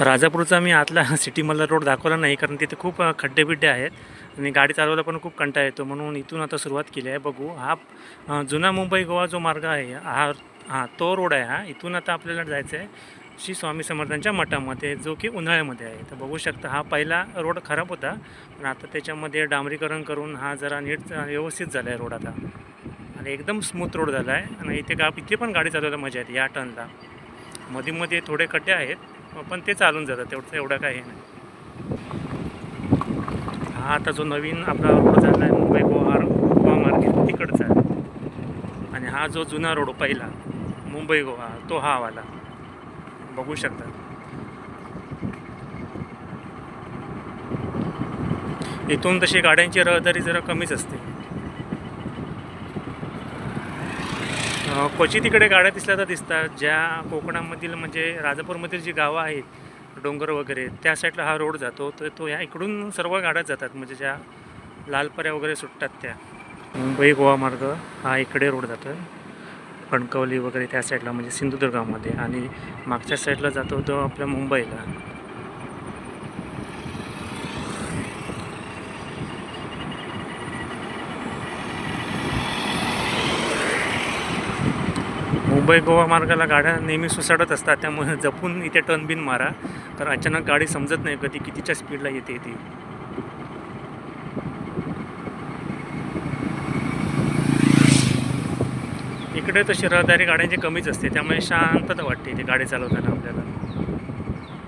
राजापूरचा मी आतला सिटीमधला रोड दाखवला नाही कारण तिथे खूप खड्डे बिड्डे आहेत. आणि गाडी चालवायला पण खूप कंटाळा येतो म्हणून इथून आता सुरुवात केली आहे. बघू हा जुना मुंबई गोवा जो मार्ग आहे हा हा तो रोड आहे हा. इथून आता आपल्याला जायचं आहे श्री स्वामी समर्थांच्या मठामध्ये जो की उन्हाळ्यामध्ये आहे. तर बघू शकता हा पहिला रोड खराब होता पण आता त्याच्यामध्ये डांबरीकरण करून हा जरा नीट व्यवस्थित झाला आहे रोड आता. आणि एकदम स्मूथ रोड झाला आहे आणि इथे गा इथे पण गाडी चालवायला मजा येते या टर्नला. मध्ये मध्ये थोडे खड्डे आहेत हो, पण ते चालून जातं तेवढं एवढं काही नाही. हा आता जो नवीन आपला रोड झाला आहे मुंबई गोवा गोवा मार्केट तिकडचा. आहे आणि हा जो जुना रोड पहिला मुंबई गोवा तो हा वाला. बघू शकता. इथून तशी गाड्यांची रहदारी जरा कमीच असते. क्वचित तिकडे गाड्या दिसल्या तर दिसतात. ज्या कोकणामधील म्हणजे राजापूरमधील जी गावं आहेत डोंगर वगैरे त्या साईडला हा रोड जातो. तर तो ह्या इकडून सर्व गाड्या जातात. म्हणजे ज्या लालपऱ्या वगैरे सुटतात त्या. मुंबई गोवा मार्ग हा इकडे रोड जातो कणकवली वगैरे त्या साईडला म्हणजे सिंधुदुर्गामध्ये. आणि मागच्या साईडला जातो तो आपल्या मुंबईला. मुंबई गोवा मार्गाला गाड्या नेहमी सुसाडत असतात त्यामुळे जपून इथे टर्न बिन मारा. कारण अचानक गाडी समजत नाही कधी कितीच्या स्पीडला येते ती. इकडे तशी रहदारी गाड्यांची कमीच असते त्यामुळे शांतता वाटते इथे गाडी चालवताना आपल्याला.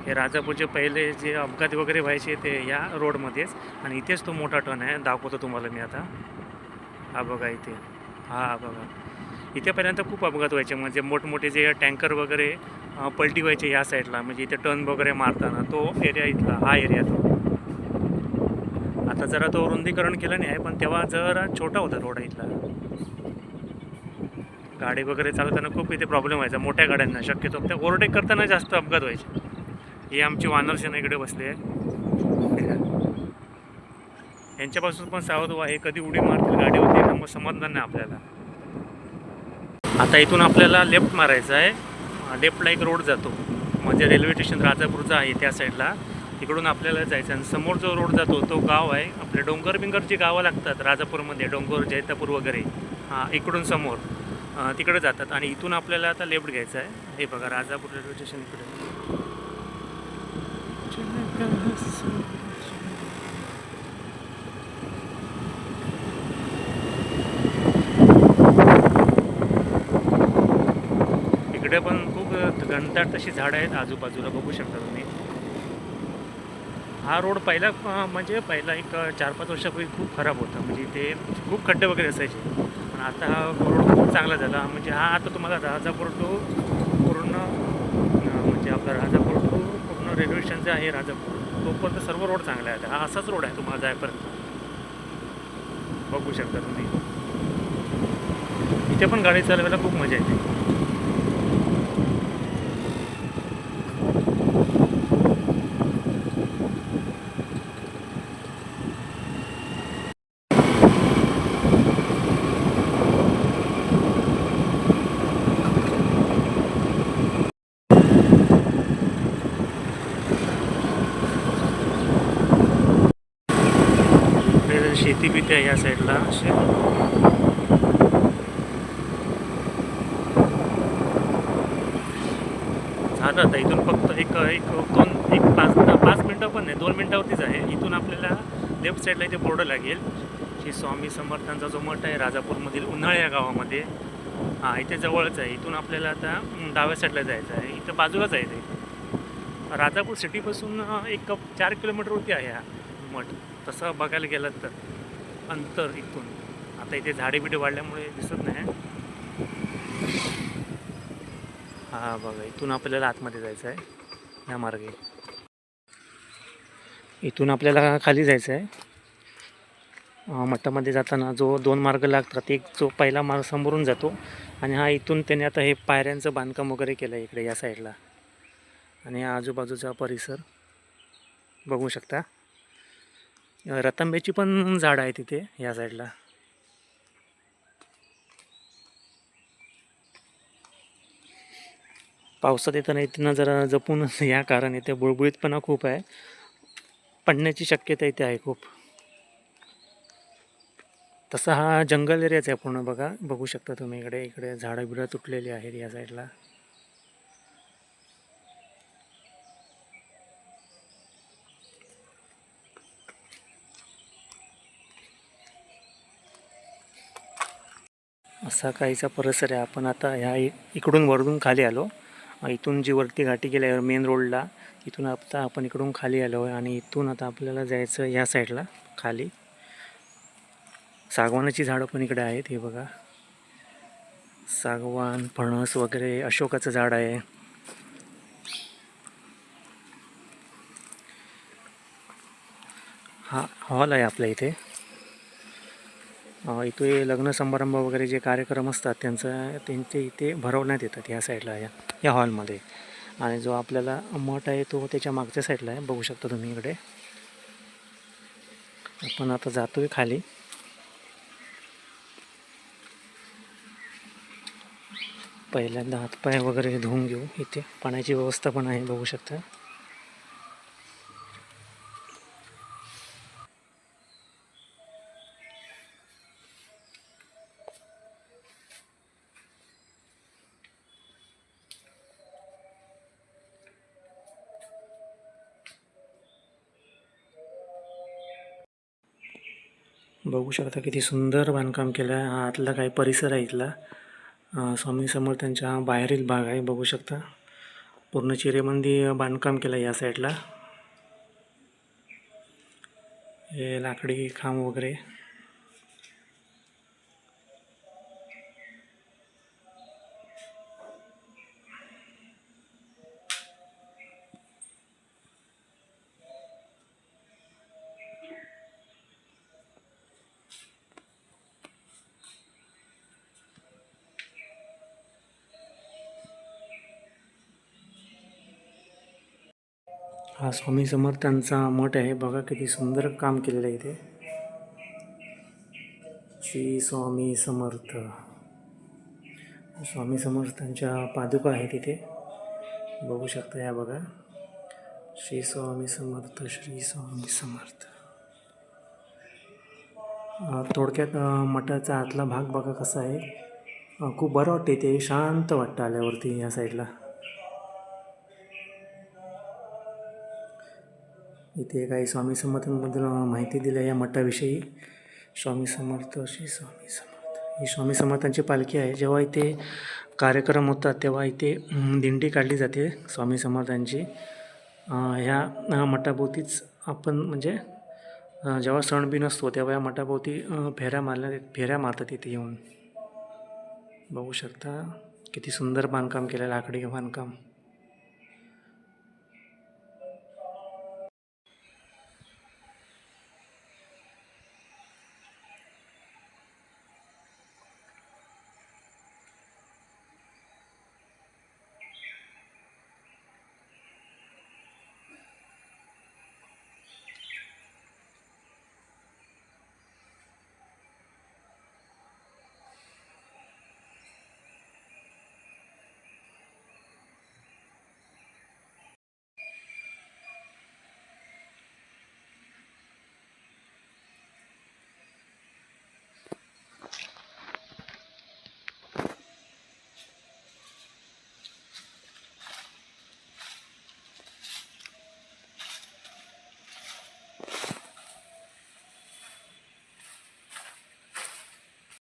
हे राजापूरचे पहिले जे अपघात वगैरे व्हायचे ते या रोडमध्येच आणि इथेच तो मोठा टर्न आहे दाखवतो तुम्हाला मी आता. हा बघा इथे. हा बघा. इथेपर्यंत खूप अपघात व्हायचे. म्हणजे मोठमोठे जे टँकर वगैरे पलटी व्हायचे ह्या साईडला. म्हणजे इथे टर्न वगैरे मारताना. तो एरिया इथला हा एरिया तो. आता जरा तो रुंदीकरण केलं नाही आहे पण तेव्हा जरा छोटा होता रोड इथला. गाडी वगैरे चालवताना खूप इथे प्रॉब्लेम व्हायचा. मोठ्या गाड्यांना. शक्यतो त्या ओव्हरटेक करताना जास्त अपघात व्हायचे. ही आमची वानरसेना इकडे बसली आहे यांच्यापासून पण सावध व्हा. हे कधी उडी मारतील गाडीवरती तर मग समजणार नाही आपल्याला. आता इथून आपल्याला लेफ्ट मारायचं आहे. लेफ्टला एक रोड जातो. म्हणजे रेल्वे स्टेशन राजापूरचं आहे त्या साईडला तिकडून आपल्याला जायचं आणि समोर जो रोड जातो तो गाव आहे. आपले डोंगर बिंगरची गावं लागतात राजापूरमध्ये डोंगर जैतापूर वगैरे. हां इकडून समोर. तिकडे जातात आणि इथून आपल्याला आता लेफ्ट घ्यायचं आहे. हे बघा राजापूर रेल्वे स्टेशन इकडे. इकडे पण खूप घनदाट तशी झाडं आहेत आजूबाजूला बघू शकता तुम्ही. हा रोड पहिला म्हणजे पहिला एक चार पाच वर्षापूर्वी खूप खराब होता. म्हणजे इथे खूप खड्डे वगैरे असायचे. पण आता हा रोड खूप चांगला झाला. म्हणजे हा आता तुम्हाला राजापूर टू पूर्ण म्हणजे आपला राजापूर टू पूर्ण रेल्वे स्टेशन जे आहे राजापूर तोपर्यंत सर्व रोड चांगला आहे हा असाच रोड आहे तुम्हाला जायपर्यंत. बघू शकता तुम्ही. इथे पण गाडी चालवायला खूप मजा येते इकडे शेती बिती आहे या साईडला असे झालं आता इथून फक्त एक एक दोन एक पाच पाच मिनटं पण नाही दोन मिनटावरतीच आहे. इथून आपल्याला लेफ्ट साईडला इथे बोर्ड लागेल. श्री स्वामी समर्थांचा जो मठ आहे राजापूरमधील उन्हाळे या गावामध्ये. हां इथे जवळच आहे. इथून आपल्याला आता डाव्या साईडला जायचं आहे. इथं बाजूलाच आहे ते. राजापूर सिटीपासून एक चार किलोमीटरवरती आहे हा मठ. तसं बघायला गेलं तर. अंतर इथून. आता इथे झाडे बिडे वाढल्यामुळे दिसत नाही. हा बघा इथून आपल्याला आतमध्ये जायचं आहे. या मार्गे. इथून आपल्याला खाली जायचं आहे. मठामध्ये जाताना जो दोन मार्ग लागतात एक जो पहिला मार्ग समोरून जातो आणि हा इथून त्याने आता हे पायऱ्यांचं बांधकाम वगैरे केलं आहे इकडे या साईडला. आणि आजूबाजूचा परिसर बघू शकता. रतांब्याची पण झाडं आहे तिथे या साईडला. पावसात येताना इथनं जरा जपून या कारण इथे बुळबुळीतपणा खूप आहे. पडण्याची शक्यता इथे आहे खूप. तसा हा जंगल एरियाच आहे पूर्ण बघा बघू शकता तुम्ही इकडे इकडे झाडं बिडं तुटलेली आहेत या साईडला. असा काहीचा परिसर आहे. आपण आता ह्या इकडून वरतून खाली आलो. इथून जी वरती घाटी गेल्यावर मेन रोडला इथून आता आपण इकडून खाली आलो आहे आणि इथून आता आपल्याला जायचं या साईडला खाली. सागवानाची झाडं पण इकडे आहेत हे बघा. सागवान फणस वगैरे अशोकाचं झाड आहे. हा हॉल आहे आपल्या इथे. इथे लग्न समारंभ वगैरे जे कार्यक्रम असतात त्यांचं त्यांचे इथे भरवण्यात येतात ह्या साईडला या या हॉलमध्ये. आणि जो आपल्याला मठ आहे तो त्याच्या मागच्या साईडला आहे. बघू शकता तुम्ही इकडे. आपण आता जातोय खाली. पहिल्यांदा हातपाय वगैरे धुवून घेऊ. इथे पाण्याची व्यवस्था पण आहे बघू शकता. बघू शकता किती सुंदर बांधकाम केलं आहे हा आतला काही परिसर आहे इथला. अं, स्वामी समर्थांच्या हा बाहेरील भाग आहे बघू शकता. पूर्ण चिरेबंदी बांधकाम केलं आहे या साईडला हे लाकडी खांब वगैरे. हा स्वामी समर्थांचा मठ आहे. बघा किती सुंदर काम केलेलं आहे इथे. श्री स्वामी समर्थ. स्वामी समर्थांच्या पादुका आहेत इथे. बघू शकता या बघा. श्री स्वामी समर्थ श्री स्वामी समर्थ. थोडक्यात मठाचा आतला भाग बघा कसा आहे. खूप बरं वाटतं इथे शांत वाटतं आल्यावरती या साईडला इथे काही स्वामी समर्थांबद्दल माहिती दिली आहे या मठाविषयी. स्वामी समर्थ श्री स्वामी समर्थ. ही स्वामी समर्थांची पालखी आहे. जेव्हा इथे कार्यक्रम होतात तेव्हा इथे दिंडी काढली जाते स्वामी समर्थांची. ह्या मठाभोवतीच आपण म्हणजे जेव्हा सण बी नसतो तेव्हा या मठाभोवती फेऱ्या मारल्या फेऱ्या मारतात इथे येऊन. बघू शकता किती सुंदर बांधकाम केलं लाकडी बांधकाम.